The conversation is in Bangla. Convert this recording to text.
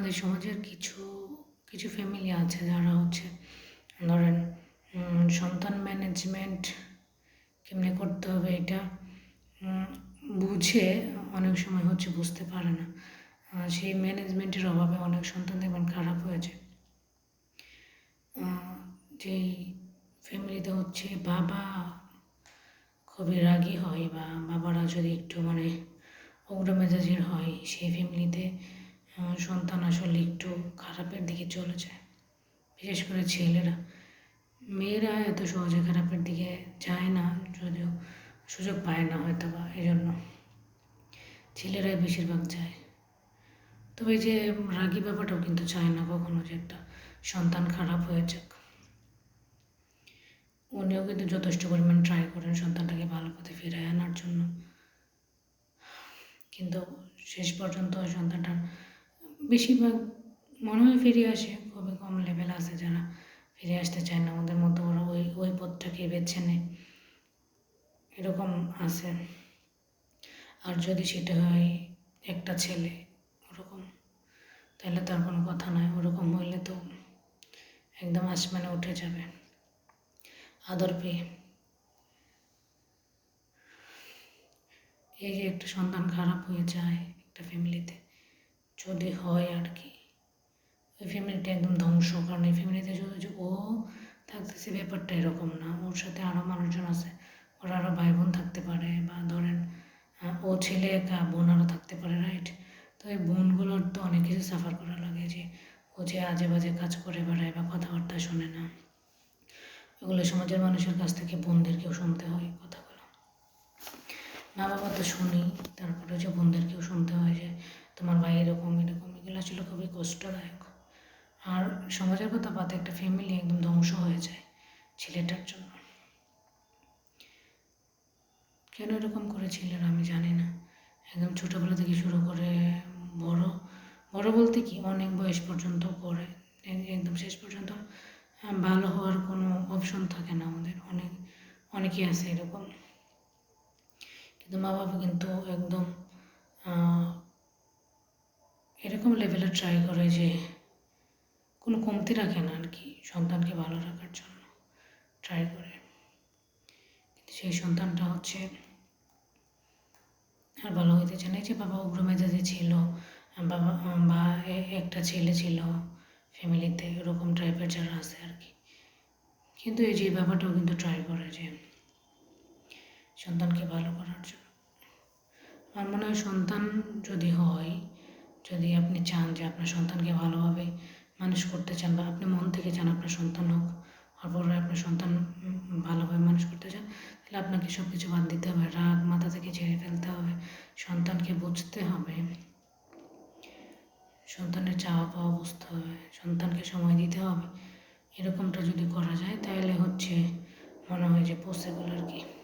আমাদের সমাজের কিছু কিছু ফ্যামিলি আছে যারা হচ্ছে, ধরেন সন্তান ম্যানেজমেন্ট কেমনে করতে হবে এটা বুঝে অনেক সময় হচ্ছে বুঝতে পারে না। সেই ম্যানেজমেন্টের অভাবে অনেক সন্তান দেখবেন খারাপ হয়েছে। যেই ফ্যামিলিতে হচ্ছে বাবা খুবই রাগী হয় বা বাবারা যদি একটু মানে উগ্র মেজাজের হয় সেই ফ্যামিলিতে সন্তান আসলে একটু খারাপের দিকে চলে যায়, বিশেষ করে ছেলেরা। মেয়েরা এত সহজে খারাপের দিকে যায় না, যদিও সুযোগ পায় না হয়তো বা এই জন্য ছেলেরাই বেশিরভাগ যায়। তবে যে রাগী ব্যাপারটাও কিন্তু চায় না কখনো যে একটা সন্তান খারাপ হয়ে যাক। উনিও কিন্তু যথেষ্ট পরিমাণ ট্রাই করেন সন্তানটাকে ভালো পথে ফিরে আনার জন্য। কিন্তু শেষ পর্যন্ত সন্তানটার বেশিরভাগ মনে হয় ফিরে আসে, খুবই কম লেভেল আছে যারা ফিরে আসতে চায় না, ওদের মতো ওরা ওই ওই পথটাকে বেছে নেয়। এরকম আছে। আর যদি সেটা হয় একটা ছেলে, ওরকম, তাহলে তার কোনো কথা নয়, ওরকম হইলে তো একদম আসমানে উঠে যাবে। আদর পেয়ে। এই যে একটা সন্তান খারাপ হয়ে যায়, একটা ফ্যামিলিতে যদি হয় আর কি। ওই ফ্যামিলিটা একদম ধ্বংস, কারণ এই ফ্যামিলিতে যদি যে ও থাকতেছে, ব্যাপারটা এরকম না। ওর সাথে আরও মানুষজন আছে, ওর আরও ভাই বোন থাকতে পারে বা ধরেন ও ছেলে একা, বোন আরও থাকতে পারে রাইট তো এই বোনগুলোর তো অনেক কিছু সাফার করা লাগে যে, ও যে আজে বাজে কাজ করে বেড়ায় বা কথাবার্তা শোনে না। এগুলো সমাজের মানুষের কাছ থেকে বোনদেরকেও শুনতে হয় কথাগুলো। মা বাবা তো শুনি তারপরে যে বোনদেরকেও শুনতে হয় যে তোমার ভাই এরকম এরকম, এগুলো আসলে খুবই কষ্টদায়ক। আর সমাজের কথা বাদে একটা ফ্যামিলি একদম ধ্বংস হয়ে যায় ছেলেটার জন্য। কেন এরকম করে ছেলেরা আমি জানি না। একদম ছোটোবেলা থেকে শুরু করে বড় বড় বলতে কি অনেক বয়স পর্যন্ত করে, একদম শেষ পর্যন্ত ভালো হওয়ার কোনো অপশন থাকে না আমাদের। অনেক, অনেকেই আছে এরকম। কিন্তু মা বাবা কিন্তু একদম এরকম লেভেলে ট্রাই করে যে কোনো কমতি রাখে না আর কি সন্তানকে ভালো রাখার জন্য ট্রাই করে। কিন্তু সেই সন্তানটা হচ্ছে আর ভালো হইতে চায় না। যে বাবা উগ্র মেজাজে ছিল, বাবা, বা একটা ছেলে ছিল ফ্যামিলিতে এরকম টাইপের যারা আছে আর কি কিন্তু এই যে ব্যাপারটাও কিন্তু ট্রাই করে যে সন্তানকে ভালো করার জন্য। আমার মনে হয় সন্তান যদি হয় যদি আপনি চান যে আপনার সন্তানকে ভালোভাবে মানুষ করতে চান বা আপনি মন থেকে চান আপনার সন্তান হোক বড় আপনার সন্তান ভালোভাবে মানুষ করতে চান, তাহলে আপনাকে সব কিছু বাদ দিতে হবে। রাগ মাথা থেকে ঝেড়ে ফেলতে হবে। সন্তানকে বুঝতে হবে। সন্তানের চাওয়া পাওয়া বুঝতে হবে। সন্তানকে সময় দিতে হবে। এরকমটা যদি করা যায়, তাহলে হচ্ছে মনে হয় যে পসিবল আর কি।